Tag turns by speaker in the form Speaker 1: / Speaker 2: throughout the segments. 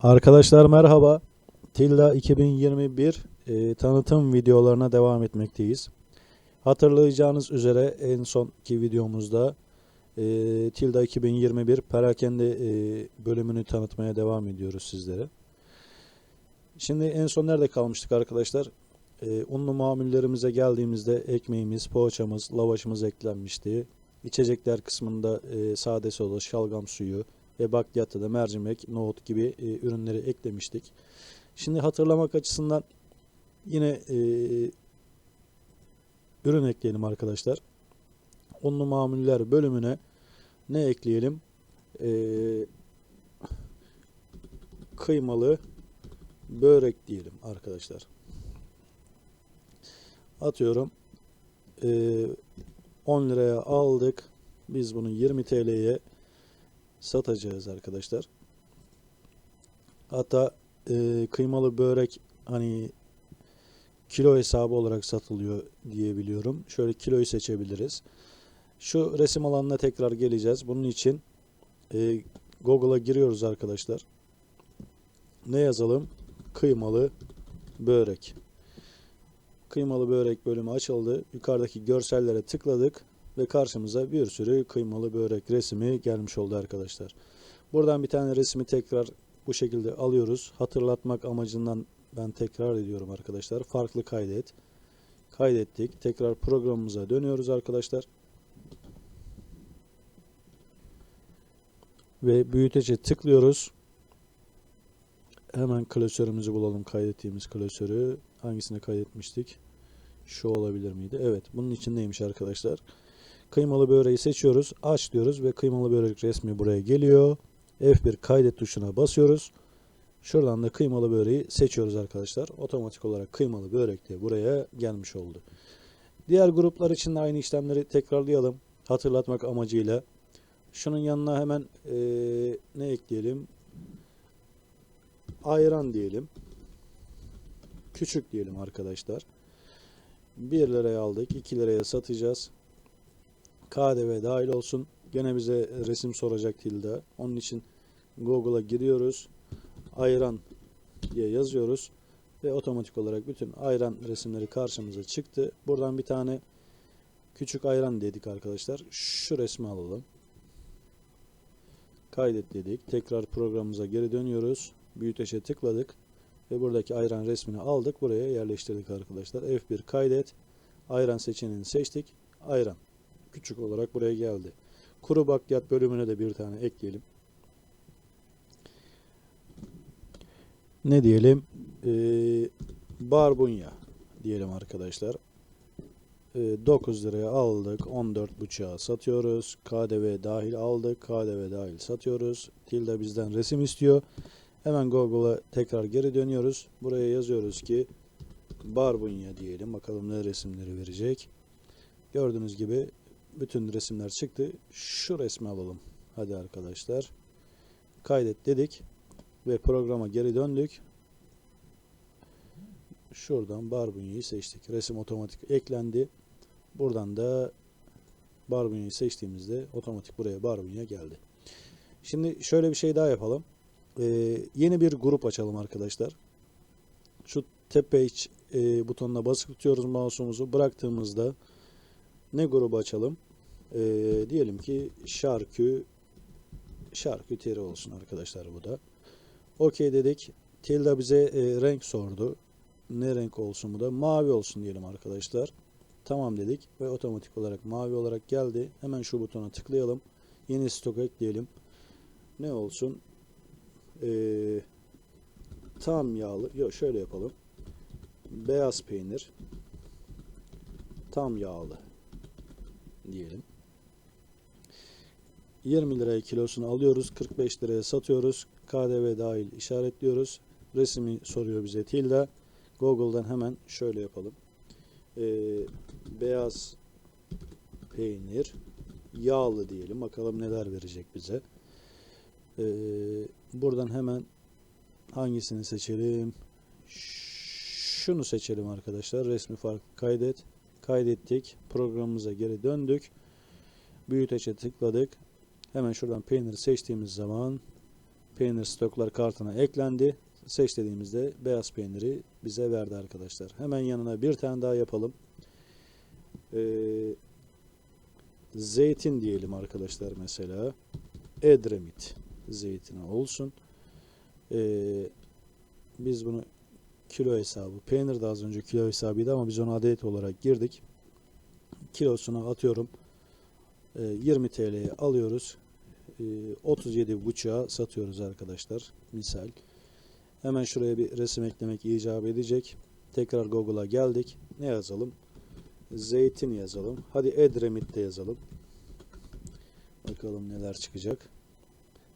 Speaker 1: Arkadaşlar merhaba. Tilla 2021 e, tanıtım videolarına devam etmekteyiz. Hatırlayacağınız üzere en sonki videomuzda e, Tilda 2021 perakende e, bölümünü tanıtmaya devam ediyoruz sizlere. Şimdi en son nerede kalmıştık arkadaşlar? E, unlu mamullerimize geldiğimizde ekmeğimiz, poğaçamız, lavaşımız eklenmişti. İçecekler kısmında e, sade soda, şalgam suyu, ve bakliyatta da mercimek, nohut gibi e, ürünleri eklemiştik. Şimdi hatırlamak açısından yine e, ürün ekleyelim arkadaşlar. Unlu mamuller bölümüne ne ekleyelim? E, kıymalı börek diyelim arkadaşlar. Atıyorum. E, 10 liraya aldık. Biz bunu 20 TL'ye satacağız arkadaşlar. Hatta e, kıymalı börek hani kilo hesabı olarak satılıyor diye biliyorum. Şöyle kiloyu seçebiliriz. Şu resim alanına tekrar geleceğiz. Bunun için e, Google'a giriyoruz arkadaşlar. Ne yazalım? Kıymalı börek. Kıymalı börek bölümü açıldı. Yukarıdaki görsellere tıkladık ve karşımıza bir sürü kıymalı börek resmi gelmiş oldu arkadaşlar. Buradan bir tane resmi tekrar bu şekilde alıyoruz. Hatırlatmak amacından ben tekrar ediyorum arkadaşlar. Farklı kaydet. Kaydettik. Tekrar programımıza dönüyoruz arkadaşlar. Ve büyütece tıklıyoruz. Hemen klasörümüzü bulalım. Kaydettiğimiz klasörü. Hangisine kaydetmiştik? Şu olabilir miydi? Evet. Bunun içindeymiş arkadaşlar. Kıymalı böreği seçiyoruz. Aç diyoruz ve kıymalı börek resmi buraya geliyor. F1 kaydet tuşuna basıyoruz. Şuradan da kıymalı böreği seçiyoruz arkadaşlar. Otomatik olarak kıymalı börek de buraya gelmiş oldu. Diğer gruplar için de aynı işlemleri tekrarlayalım. Hatırlatmak amacıyla. Şunun yanına hemen ee, ne ekleyelim? Ayran diyelim. Küçük diyelim arkadaşlar. 1 liraya aldık. 2 liraya satacağız. KDV dahil olsun. Gene bize resim soracak Tilda. Onun için Google'a giriyoruz. Ayran diye yazıyoruz. Ve otomatik olarak bütün ayran resimleri karşımıza çıktı. Buradan bir tane küçük ayran dedik arkadaşlar. Şu resmi alalım. Kaydet dedik. Tekrar programımıza geri dönüyoruz. Büyüteçe tıkladık. Ve buradaki ayran resmini aldık. Buraya yerleştirdik arkadaşlar. F1 kaydet. Ayran seçeneğini seçtik. Ayran küçük olarak buraya geldi. Kuru bakliyat bölümüne de bir tane ekleyelim. Ne diyelim? Ee, barbunya diyelim arkadaşlar. Ee, 9 liraya aldık. 14.5'a satıyoruz. KDV dahil aldık. KDV dahil satıyoruz. Tilda bizden resim istiyor. Hemen Google'a tekrar geri dönüyoruz. Buraya yazıyoruz ki barbunya diyelim. Bakalım ne resimleri verecek. Gördüğünüz gibi bütün resimler çıktı. Şu resmi alalım. Hadi arkadaşlar. Kaydet dedik. Ve programa geri döndük. Şuradan barbunyayı seçtik. Resim otomatik eklendi. Buradan da barbunyayı seçtiğimizde otomatik buraya barbunya geldi. Şimdi şöyle bir şey daha yapalım. Ee, yeni bir grup açalım arkadaşlar. Şu tab page e, butonuna basıp tutuyoruz mouse'umuzu. Bıraktığımızda ne grubu açalım? Ee, diyelim ki şarkü şarküteri olsun arkadaşlar bu da. Okey dedik. Tilda bize e, renk sordu. Ne renk olsun bu da? Mavi olsun diyelim arkadaşlar. Tamam dedik ve otomatik olarak mavi olarak geldi. Hemen şu butona tıklayalım. Yeni stok ekleyelim. Ne olsun? Ee, tam yağlı. Yok şöyle yapalım. Beyaz peynir. Tam yağlı diyelim. 20 liraya kilosunu alıyoruz. 45 liraya satıyoruz. KDV dahil işaretliyoruz. Resmi soruyor bize Tilda. Google'dan hemen şöyle yapalım. Ee, beyaz peynir yağlı diyelim. Bakalım neler verecek bize. Ee, buradan hemen hangisini seçelim? Şunu seçelim arkadaşlar. Resmi fark kaydet. Kaydettik. Programımıza geri döndük. Büyüteçe tıkladık. Hemen şuradan peyniri seçtiğimiz zaman peynir stoklar kartına eklendi. Seç dediğimizde beyaz peyniri bize verdi arkadaşlar. Hemen yanına bir tane daha yapalım. Ee, zeytin diyelim arkadaşlar mesela. Edremit zeytini olsun. Ee, biz bunu kilo hesabı. Peynir de az önce kilo hesabıydı ama biz onu adet olarak girdik. Kilosunu atıyorum. Ee, 20 TL'ye alıyoruz. Ee, 37 buçuğa satıyoruz arkadaşlar. Misal. Hemen şuraya bir resim eklemek icap edecek. Tekrar Google'a geldik. Ne yazalım? Zeytin yazalım. Hadi Edremit de yazalım. Bakalım neler çıkacak.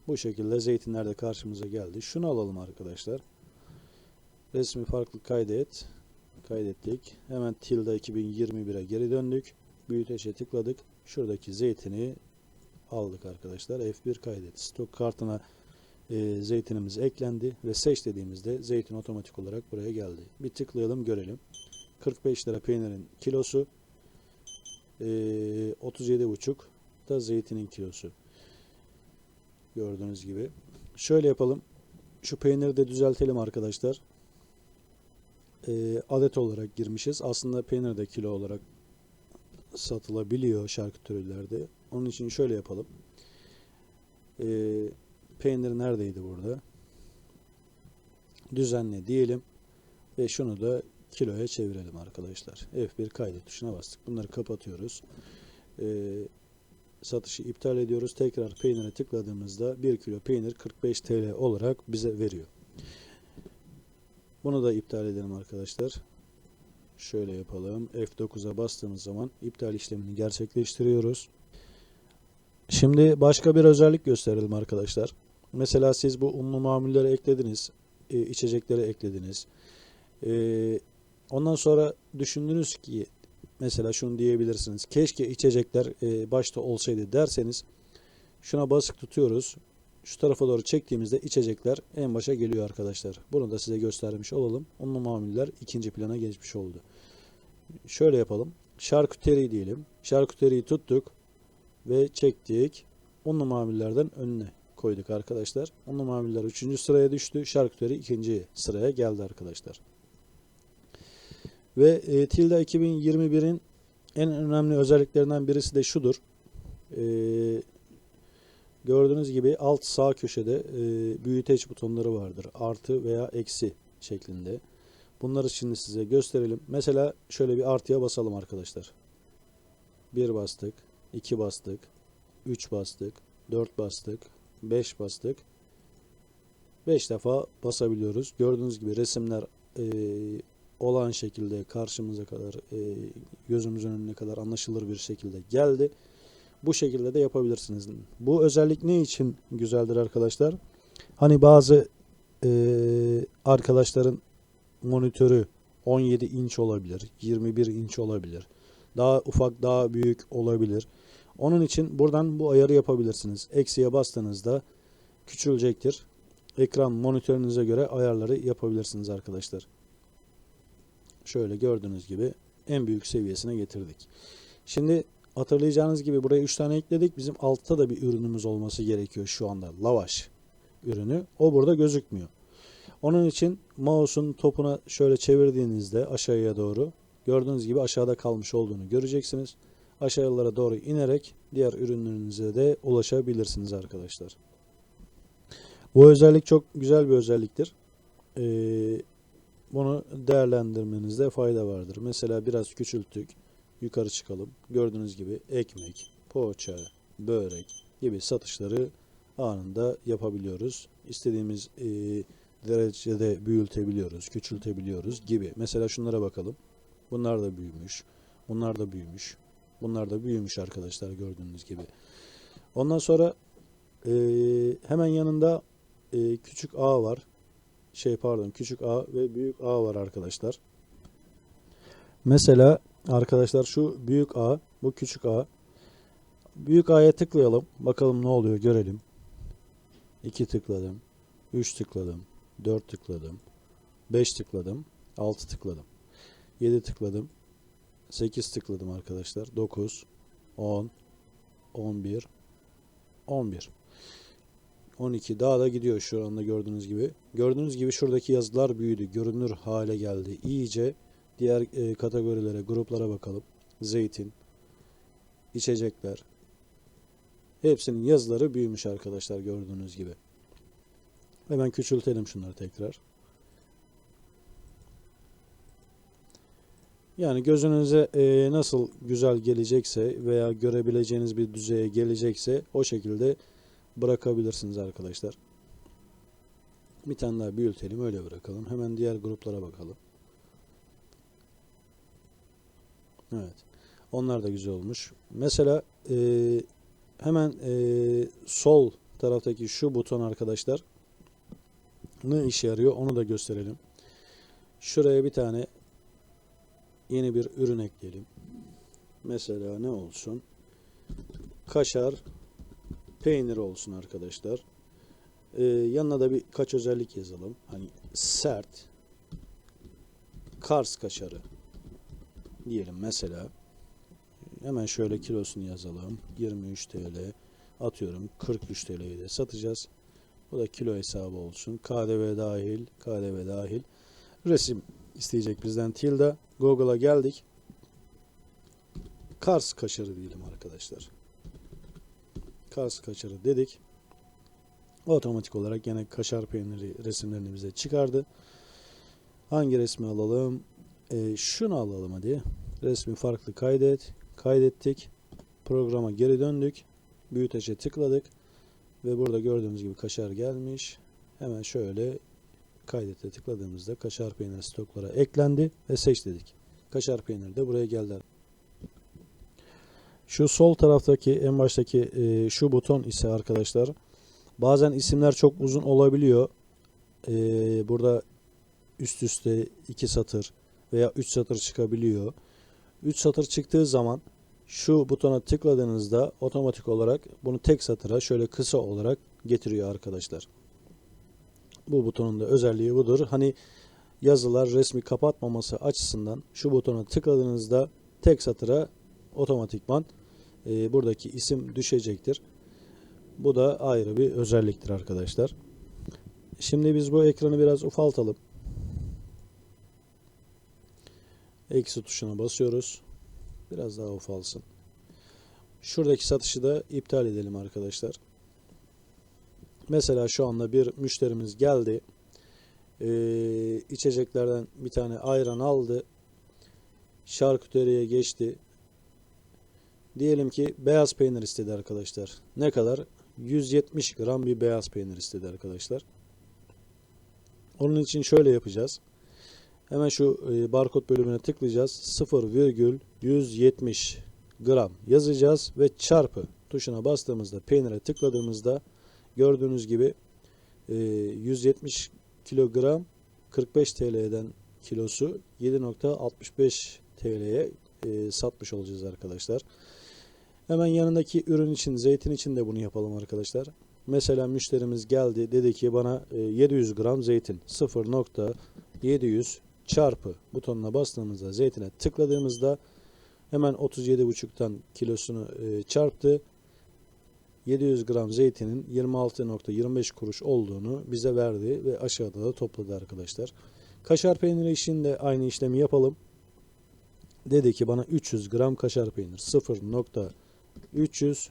Speaker 1: Bu şekilde zeytinler de karşımıza geldi. Şunu alalım arkadaşlar. Resmi farklı kaydet. Kaydettik. Hemen Tilda 2021'e geri döndük. Büyüteçe tıkladık. Şuradaki zeytini aldık arkadaşlar. F1 kaydet. Stok kartına e, zeytinimiz eklendi ve seç dediğimizde zeytin otomatik olarak buraya geldi. Bir tıklayalım görelim. 45 lira peynirin kilosu. E, 37,5 da zeytinin kilosu. Gördüğünüz gibi. Şöyle yapalım. Şu peyniri de düzeltelim arkadaşlar. E, adet olarak girmişiz. Aslında peynir de kilo olarak satılabiliyor şarküterilerde. Onun için şöyle yapalım. E, peynir neredeydi burada? Düzenle diyelim. Ve şunu da kiloya çevirelim arkadaşlar. F1 kaydet tuşuna bastık. Bunları kapatıyoruz. Ee, satışı iptal ediyoruz. Tekrar peynire tıkladığımızda 1 kilo peynir 45 TL olarak bize veriyor. Bunu da iptal edelim arkadaşlar. Şöyle yapalım. F9'a bastığımız zaman iptal işlemini gerçekleştiriyoruz. Şimdi başka bir özellik gösterelim arkadaşlar. Mesela siz bu unlu mamulleri eklediniz. e, içecekleri eklediniz. E, ondan sonra düşündünüz ki mesela şunu diyebilirsiniz. Keşke içecekler e, başta olsaydı derseniz şuna basık tutuyoruz. Şu tarafa doğru çektiğimizde içecekler en başa geliyor arkadaşlar. Bunu da size göstermiş olalım. Unlu mamuller ikinci plana geçmiş oldu. Şöyle yapalım. Şarküteri diyelim. Şarküteriyi tuttuk ve çektik. Unlu mamullerden önüne koyduk arkadaşlar. Unlu mamuller 3. sıraya düştü. Şarküteri 2. sıraya geldi arkadaşlar. Ve e, Tilda 2021'in en önemli özelliklerinden birisi de şudur. E, gördüğünüz gibi alt sağ köşede e, büyüteç butonları vardır. Artı veya eksi şeklinde. Bunları şimdi size gösterelim. Mesela şöyle bir artıya basalım arkadaşlar. 1 bastık, 2 bastık, 3 bastık, 4 bastık, 5 bastık. 5 defa basabiliyoruz. Gördüğünüz gibi resimler e, olan şekilde karşımıza kadar e, gözümüzün önüne kadar anlaşılır bir şekilde geldi. Bu şekilde de yapabilirsiniz. Bu özellik ne için güzeldir arkadaşlar? Hani bazı e, arkadaşların monitörü 17 inç olabilir, 21 inç olabilir. Daha ufak, daha büyük olabilir. Onun için buradan bu ayarı yapabilirsiniz. Eksiye bastığınızda küçülecektir. Ekran monitörünüze göre ayarları yapabilirsiniz arkadaşlar. Şöyle gördüğünüz gibi en büyük seviyesine getirdik. Şimdi hatırlayacağınız gibi buraya 3 tane ekledik. Bizim altta da bir ürünümüz olması gerekiyor şu anda. Lavaş ürünü. O burada gözükmüyor. Onun için mouse'un topuna şöyle çevirdiğinizde aşağıya doğru gördüğünüz gibi aşağıda kalmış olduğunu göreceksiniz. Aşağılara doğru inerek diğer ürünlerinize de ulaşabilirsiniz arkadaşlar. Bu özellik çok güzel bir özelliktir. Ee, bunu değerlendirmenizde fayda vardır. Mesela biraz küçülttük. Yukarı çıkalım. Gördüğünüz gibi ekmek, poğaça, börek gibi satışları anında yapabiliyoruz. İstediğimiz e, derecede büyütebiliyoruz, küçültebiliyoruz gibi. Mesela şunlara bakalım. Bunlar da büyümüş. Bunlar da büyümüş. Bunlar da büyümüş arkadaşlar gördüğünüz gibi. Ondan sonra e, hemen yanında e, küçük A var. Şey pardon küçük A ve büyük A var arkadaşlar. Mesela arkadaşlar şu büyük A, bu küçük A. Büyük A'ya tıklayalım. Bakalım ne oluyor görelim. 2 tıkladım. 3 tıkladım. 4 tıkladım. 5 tıkladım. 6 tıkladım. 7 tıkladım. 8 tıkladım arkadaşlar. 9, 10, 11, 11. 12 daha da gidiyor şu anda gördüğünüz gibi. Gördüğünüz gibi şuradaki yazılar büyüdü. Görünür hale geldi. İyice diğer e, kategorilere, gruplara bakalım. Zeytin, içecekler. Hepsinin yazıları büyümüş arkadaşlar gördüğünüz gibi. Hemen küçültelim şunları tekrar. Yani gözünüze e, nasıl güzel gelecekse veya görebileceğiniz bir düzeye gelecekse o şekilde bırakabilirsiniz arkadaşlar. Bir tane daha büyütelim öyle bırakalım. Hemen diğer gruplara bakalım. Evet. Onlar da güzel olmuş. Mesela e, hemen e, sol taraftaki şu buton arkadaşlar ne işe yarıyor onu da gösterelim. Şuraya bir tane yeni bir ürün ekleyelim. Mesela ne olsun? Kaşar peynir olsun arkadaşlar. Ee, yanına da birkaç özellik yazalım. Hani sert Kars kaşarı diyelim mesela. Hemen şöyle kilosunu yazalım. 23 TL atıyorum 43 TL'ye de satacağız. Bu da kilo hesabı olsun. KDV dahil, KDV dahil. Resim isteyecek bizden tilde. Google'a geldik. Kars kaşarı diyelim arkadaşlar. Kars kaşarı dedik. Otomatik olarak yine kaşar peyniri resimlerini bize çıkardı. Hangi resmi alalım? Ee, şunu alalım hadi. Resmi farklı kaydet. Kaydettik. Programa geri döndük. Büyüteçe tıkladık. Ve burada gördüğünüz gibi kaşar gelmiş. Hemen şöyle kaydete tıkladığımızda kaşar peyniri stoklara eklendi ve seç dedik. Kaşar peyniri de buraya geldi. Şu sol taraftaki en baştaki e, şu buton ise arkadaşlar bazen isimler çok uzun olabiliyor. E, burada üst üste iki satır veya üç satır çıkabiliyor. Üç satır çıktığı zaman şu butona tıkladığınızda otomatik olarak bunu tek satıra şöyle kısa olarak getiriyor arkadaşlar. Bu butonun da özelliği budur. Hani yazılar resmi kapatmaması açısından şu butona tıkladığınızda tek satıra otomatikman e, buradaki isim düşecektir. Bu da ayrı bir özelliktir arkadaşlar. Şimdi biz bu ekranı biraz ufaltalım. Eksi tuşuna basıyoruz. Biraz daha ufalsın. Şuradaki satışı da iptal edelim arkadaşlar. Mesela şu anda bir müşterimiz geldi. Ee, içeceklerden bir tane ayran aldı. Şarküteriye geçti. Diyelim ki beyaz peynir istedi arkadaşlar. Ne kadar? 170 gram bir beyaz peynir istedi arkadaşlar. Onun için şöyle yapacağız. Hemen şu e, barkod bölümüne tıklayacağız. 0,170 gram yazacağız ve çarpı tuşuna bastığımızda peynire tıkladığımızda gördüğünüz gibi e, 170 kilogram 45 TL'den kilosu 7.65 TL'ye e, satmış olacağız arkadaşlar. Hemen yanındaki ürün için zeytin için de bunu yapalım arkadaşlar. Mesela müşterimiz geldi dedi ki bana e, 700 gram zeytin 0.700 çarpı butonuna bastığımızda zeytine tıkladığımızda hemen 37.5'tan kilosunu e, çarptı. 700 gram zeytinin 26.25 kuruş olduğunu bize verdi ve aşağıda da topladı arkadaşlar. Kaşar peyniri için de aynı işlemi yapalım. Dedi ki bana 300 gram kaşar peynir 0.300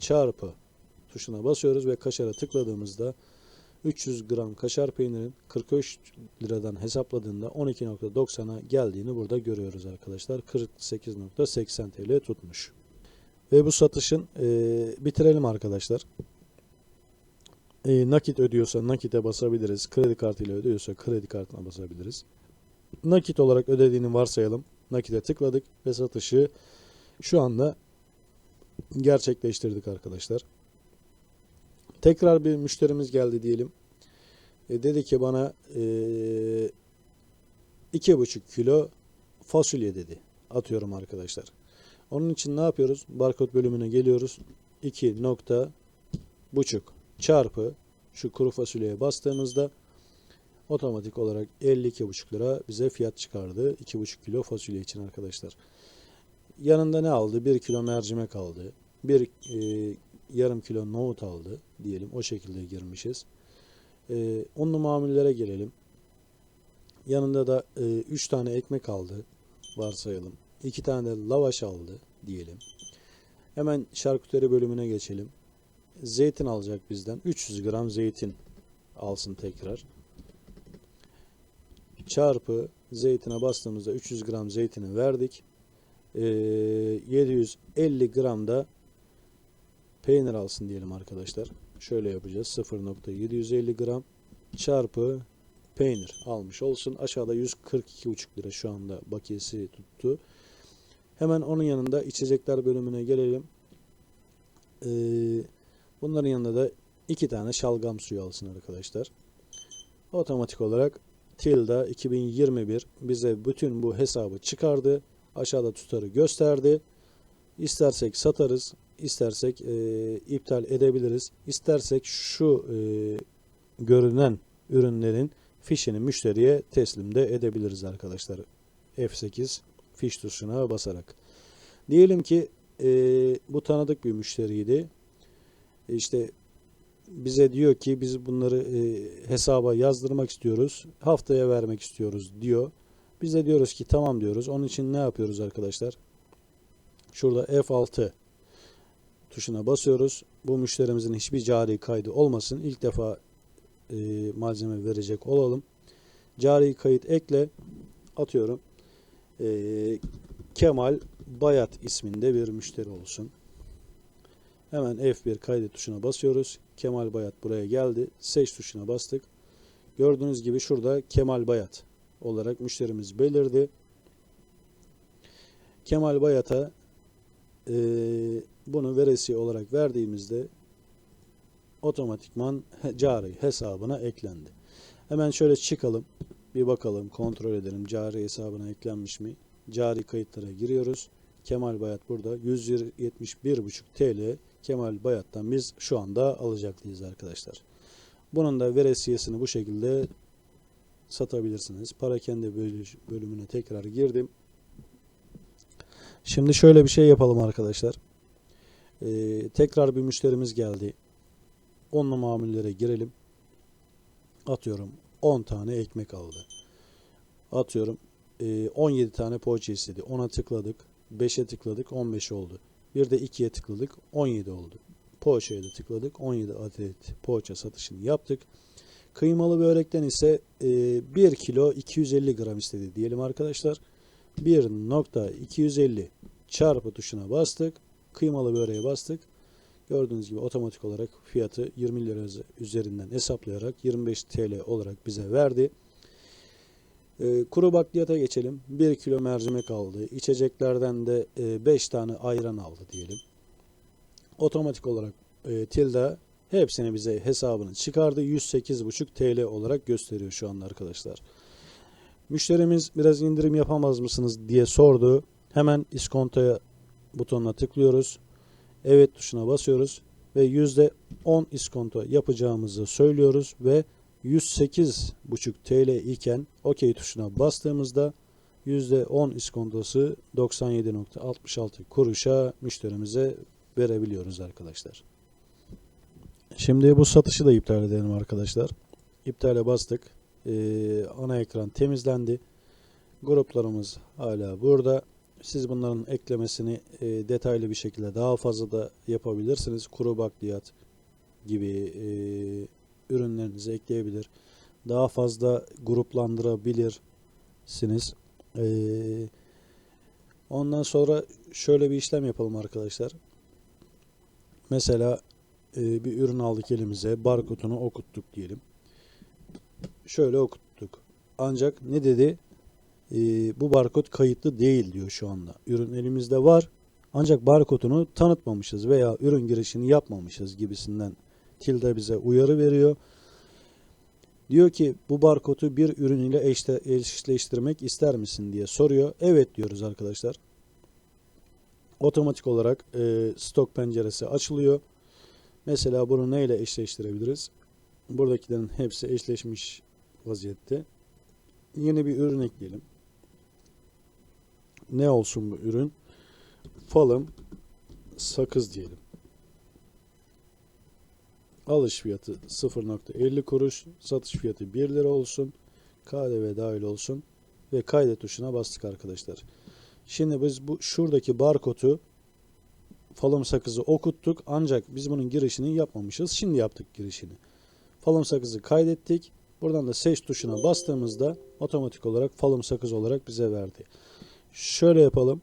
Speaker 1: çarpı tuşuna basıyoruz ve kaşara tıkladığımızda 300 gram kaşar peynirin 43 liradan hesapladığında 12.90'a geldiğini burada görüyoruz arkadaşlar. 48.80 TL tutmuş. Ve bu satışın e, bitirelim arkadaşlar. E, nakit ödüyorsa nakite basabiliriz. Kredi kartıyla ödüyorsa kredi kartına basabiliriz. Nakit olarak ödediğini varsayalım. Nakite tıkladık ve satışı şu anda gerçekleştirdik arkadaşlar. Tekrar bir müşterimiz geldi diyelim. E, dedi ki bana e, iki buçuk kilo fasulye dedi. Atıyorum arkadaşlar. Onun için ne yapıyoruz? Barkod bölümüne geliyoruz. 2 nokta buçuk çarpı şu kuru fasulyeye bastığımızda otomatik olarak 52,5 lira bize fiyat çıkardı. 2,5 kilo fasulye için arkadaşlar. Yanında ne aldı? 1 kilo mercimek aldı. 1 e, yarım kilo nohut aldı diyelim. O şekilde girmişiz. Ee, unlu mamullere gelelim. Yanında da 3 tane ekmek aldı varsayalım. 2 tane de lavaş aldı diyelim. Hemen şarküteri bölümüne geçelim. Zeytin alacak bizden. 300 gram zeytin alsın tekrar. Çarpı zeytine bastığımızda 300 gram zeytini verdik. Ee, 750 gram da peynir alsın diyelim arkadaşlar. Şöyle yapacağız. 0.750 gram çarpı peynir almış olsun. Aşağıda 142,5 lira şu anda bakiyesi tuttu. Hemen onun yanında içecekler bölümüne gelelim. Ee, bunların yanında da iki tane şalgam suyu alsın arkadaşlar. Otomatik olarak Tilda 2021 bize bütün bu hesabı çıkardı. Aşağıda tutarı gösterdi. İstersek satarız, istersek e, iptal edebiliriz. İstersek şu e, görünen ürünlerin fişini müşteriye teslim de edebiliriz arkadaşlar. F8 fiş tuşuna basarak. Diyelim ki e, bu tanıdık bir müşteriydi. E, işte bize diyor ki biz bunları e, hesaba yazdırmak istiyoruz. Haftaya vermek istiyoruz diyor. Biz de diyoruz ki tamam diyoruz. Onun için ne yapıyoruz arkadaşlar? Şurada F6 tuşuna basıyoruz. Bu müşterimizin hiçbir cari kaydı olmasın. İlk defa e, malzeme verecek olalım. Cari kayıt ekle atıyorum. E, Kemal Bayat isminde bir müşteri olsun. Hemen F1 kaydet tuşuna basıyoruz. Kemal Bayat buraya geldi. Seç tuşuna bastık. Gördüğünüz gibi şurada Kemal Bayat olarak müşterimiz belirdi. Kemal Bayat'a bunu veresiye olarak verdiğimizde otomatikman cari hesabına eklendi. Hemen şöyle çıkalım. Bir bakalım, kontrol edelim cari hesabına eklenmiş mi? Cari kayıtlara giriyoruz. Kemal Bayat burada 171,5 TL Kemal Bayat'tan biz şu anda alacaklıyız arkadaşlar. Bunun da veresiyesini bu şekilde satabilirsiniz. Para kendi bölümüne tekrar girdim. Şimdi şöyle bir şey yapalım arkadaşlar. Ee, tekrar bir müşterimiz geldi. Onlu mamullere girelim. Atıyorum 10 tane ekmek aldı. Atıyorum e, 17 tane poğaça istedi. 10'a tıkladık. 5'e tıkladık. 15 oldu. Bir de 2'ye tıkladık. 17 oldu. Poğaçaya da tıkladık. 17 adet poğaça satışını yaptık. Kıymalı börekten ise e, 1 kilo 250 gram istedi diyelim arkadaşlar. 1.250 çarpı tuşuna bastık. Kıymalı böreğe bastık. Gördüğünüz gibi otomatik olarak fiyatı 20 lira üzerinden hesaplayarak 25 TL olarak bize verdi. E, kuru bakliyata geçelim. 1 kilo mercimek aldı. İçeceklerden de e, 5 tane ayran aldı diyelim. Otomatik olarak e, Tilda hepsini bize hesabını çıkardı. 108,5 TL olarak gösteriyor şu anda arkadaşlar. Müşterimiz biraz indirim yapamaz mısınız diye sordu. Hemen iskontoya butonuna tıklıyoruz. Evet tuşuna basıyoruz ve %10 iskonto yapacağımızı söylüyoruz ve 108,5 TL iken OK tuşuna bastığımızda %10 iskontosu 97.66 kuruşa müşterimize verebiliyoruz arkadaşlar. Şimdi bu satışı da iptal edelim arkadaşlar. İptale bastık. Ee, ana ekran temizlendi. Gruplarımız hala burada. Siz bunların eklemesini e, detaylı bir şekilde daha fazla da yapabilirsiniz. Kuru bakliyat gibi e, ürünlerinizi ekleyebilir. Daha fazla gruplandırabilirsiniz. Ee, ondan sonra şöyle bir işlem yapalım arkadaşlar. Mesela e, bir ürün aldık elimize. Barkodunu okuttuk diyelim. Şöyle okuttuk. Ancak ne dedi? E, bu barkod kayıtlı değil diyor şu anda. Ürün elimizde var. Ancak barkodunu tanıtmamışız veya ürün girişini yapmamışız gibisinden tilde bize uyarı veriyor. Diyor ki bu barkodu bir ürün ile eşleştirmek ister misin diye soruyor. Evet diyoruz arkadaşlar. Otomatik olarak e, stok penceresi açılıyor. Mesela bunu neyle eşleştirebiliriz? Buradakilerin hepsi eşleşmiş vaziyette. Yeni bir ürün ekleyelim. Ne olsun bu ürün? Falım sakız diyelim. Alış fiyatı 0.50 kuruş, satış fiyatı 1 lira olsun. KDV dahil olsun ve kaydet tuşuna bastık arkadaşlar. Şimdi biz bu şuradaki barkodu falım sakızı okuttuk ancak biz bunun girişini yapmamışız. Şimdi yaptık girişini. Falım sakızı kaydettik. Buradan da seç tuşuna bastığımızda otomatik olarak falım sakız olarak bize verdi. Şöyle yapalım.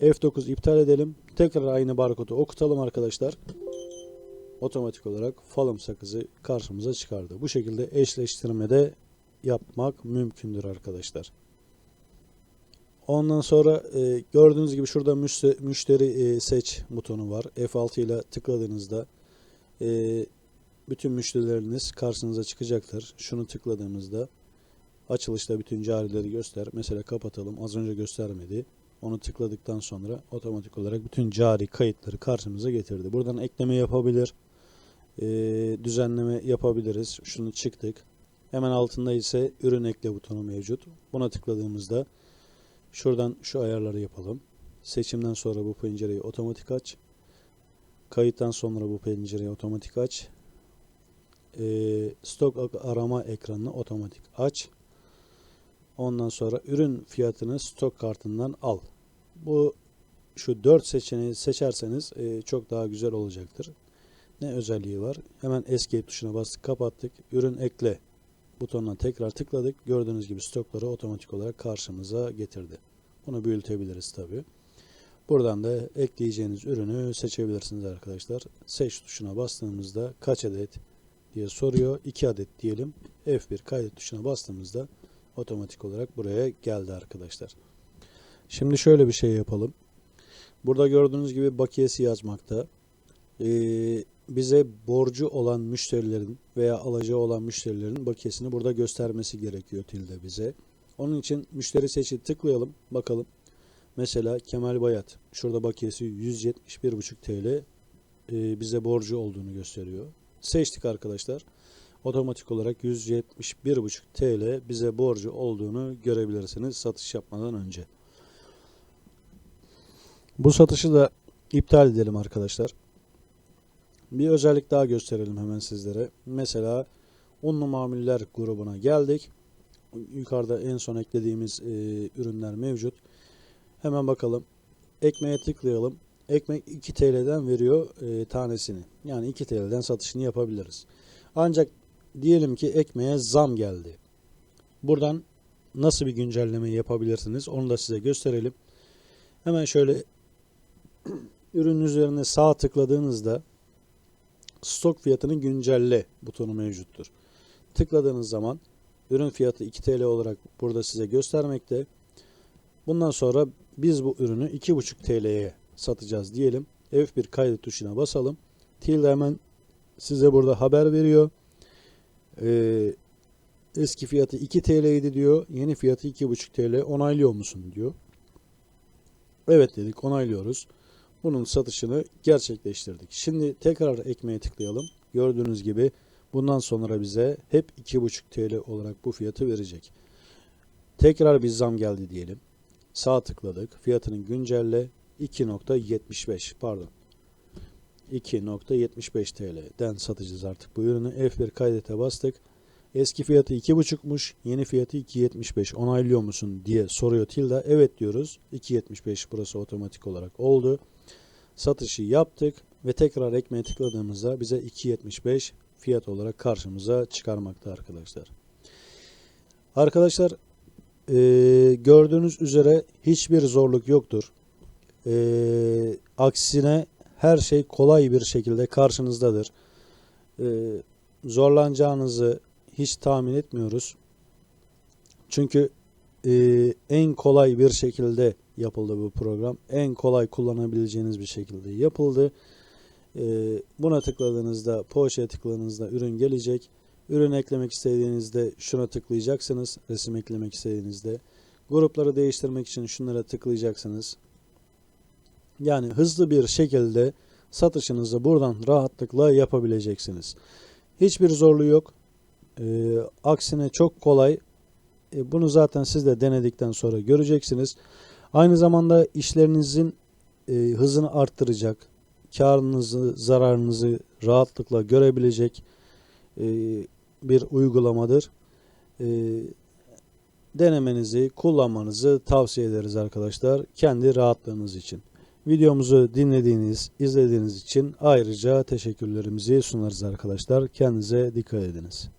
Speaker 1: F9 iptal edelim. Tekrar aynı barkodu okutalım arkadaşlar. Otomatik olarak falım sakızı karşımıza çıkardı. Bu şekilde eşleştirmede yapmak mümkündür arkadaşlar. Ondan sonra e, gördüğünüz gibi şurada müşteri, müşteri e, seç butonu var. F6 ile tıkladığınızda e, bütün müşterileriniz karşınıza çıkacaktır. Şunu tıkladığımızda açılışta bütün carileri göster. Mesela kapatalım. Az önce göstermedi. Onu tıkladıktan sonra otomatik olarak bütün cari kayıtları karşımıza getirdi. Buradan ekleme yapabilir. E, düzenleme yapabiliriz. Şunu çıktık. Hemen altında ise ürün ekle butonu mevcut. Buna tıkladığımızda şuradan şu ayarları yapalım. Seçimden sonra bu pencereyi otomatik aç. Kayıttan sonra bu pencereyi otomatik aç. Ee, stok arama ekranını otomatik aç. Ondan sonra ürün fiyatını stok kartından al. Bu şu 4 seçeneği seçerseniz e, çok daha güzel olacaktır. Ne özelliği var? Hemen escape tuşuna bastık, kapattık. Ürün ekle butonuna tekrar tıkladık. Gördüğünüz gibi stokları otomatik olarak karşımıza getirdi. Bunu büyütebiliriz tabi. Buradan da ekleyeceğiniz ürünü seçebilirsiniz arkadaşlar. Seç tuşuna bastığımızda kaç adet diye soruyor. 2 adet diyelim. F1 kaydet tuşuna bastığımızda otomatik olarak buraya geldi arkadaşlar. Şimdi şöyle bir şey yapalım. Burada gördüğünüz gibi bakiyesi yazmakta. Ee, bize borcu olan müşterilerin veya alacağı olan müşterilerin bakiyesini burada göstermesi gerekiyor tilde bize. Onun için müşteri seçi tıklayalım bakalım. Mesela Kemal Bayat şurada bakiyesi 171,5 TL e, bize borcu olduğunu gösteriyor. Seçtik arkadaşlar. Otomatik olarak 171,5 TL bize borcu olduğunu görebilirsiniz satış yapmadan önce. Bu satışı da iptal edelim arkadaşlar. Bir özellik daha gösterelim hemen sizlere. Mesela unlu mamuller grubuna geldik. Yukarıda en son eklediğimiz e, ürünler mevcut. Hemen bakalım. Ekmeğe tıklayalım. Ekmek 2 TL'den veriyor e, tanesini. Yani 2 TL'den satışını yapabiliriz. Ancak diyelim ki ekmeğe zam geldi. Buradan nasıl bir güncelleme yapabilirsiniz onu da size gösterelim. Hemen şöyle ürün üzerine sağ tıkladığınızda stok fiyatını güncelle butonu mevcuttur. Tıkladığınız zaman ürün fiyatı 2 TL olarak burada size göstermekte. Bundan sonra biz bu ürünü 2,5 TL'ye satacağız diyelim. F1 kaydet tuşuna basalım. Tilde hemen size burada haber veriyor. Ee, eski fiyatı 2 TL'ydi diyor. Yeni fiyatı 2,5 TL. Onaylıyor musun diyor. Evet dedik onaylıyoruz. Bunun satışını gerçekleştirdik. Şimdi tekrar ekmeğe tıklayalım. Gördüğünüz gibi bundan sonra bize hep 2,5 TL olarak bu fiyatı verecek. Tekrar bir zam geldi diyelim. Sağ tıkladık. Fiyatını güncelle 2.75 pardon. 2.75 TL'den satacağız artık bu ürünü. F1 kaydete bastık. Eski fiyatı 2.5'muş, yeni fiyatı 2.75. Onaylıyor musun diye soruyor Tilda. Evet diyoruz. 2.75 burası otomatik olarak oldu. Satışı yaptık ve tekrar ekmeğe tıkladığımızda bize 2.75 fiyat olarak karşımıza çıkarmakta arkadaşlar. Arkadaşlar e, gördüğünüz üzere hiçbir zorluk yoktur. E, aksine her şey kolay bir şekilde karşınızdadır. E, zorlanacağınızı hiç tahmin etmiyoruz. Çünkü e, en kolay bir şekilde yapıldı bu program. En kolay kullanabileceğiniz bir şekilde yapıldı. E, buna tıkladığınızda, poşete tıkladığınızda ürün gelecek. Ürün eklemek istediğinizde şuna tıklayacaksınız. Resim eklemek istediğinizde. Grupları değiştirmek için şunlara tıklayacaksınız. Yani hızlı bir şekilde satışınızı buradan rahatlıkla yapabileceksiniz. Hiçbir zorluğu yok. E, aksine çok kolay. E, bunu zaten siz de denedikten sonra göreceksiniz. Aynı zamanda işlerinizin e, hızını arttıracak, karınızı, zararınızı rahatlıkla görebilecek e, bir uygulamadır. E, denemenizi, kullanmanızı tavsiye ederiz arkadaşlar. Kendi rahatlığınız için. Videomuzu dinlediğiniz, izlediğiniz için ayrıca teşekkürlerimizi sunarız arkadaşlar. Kendinize dikkat ediniz.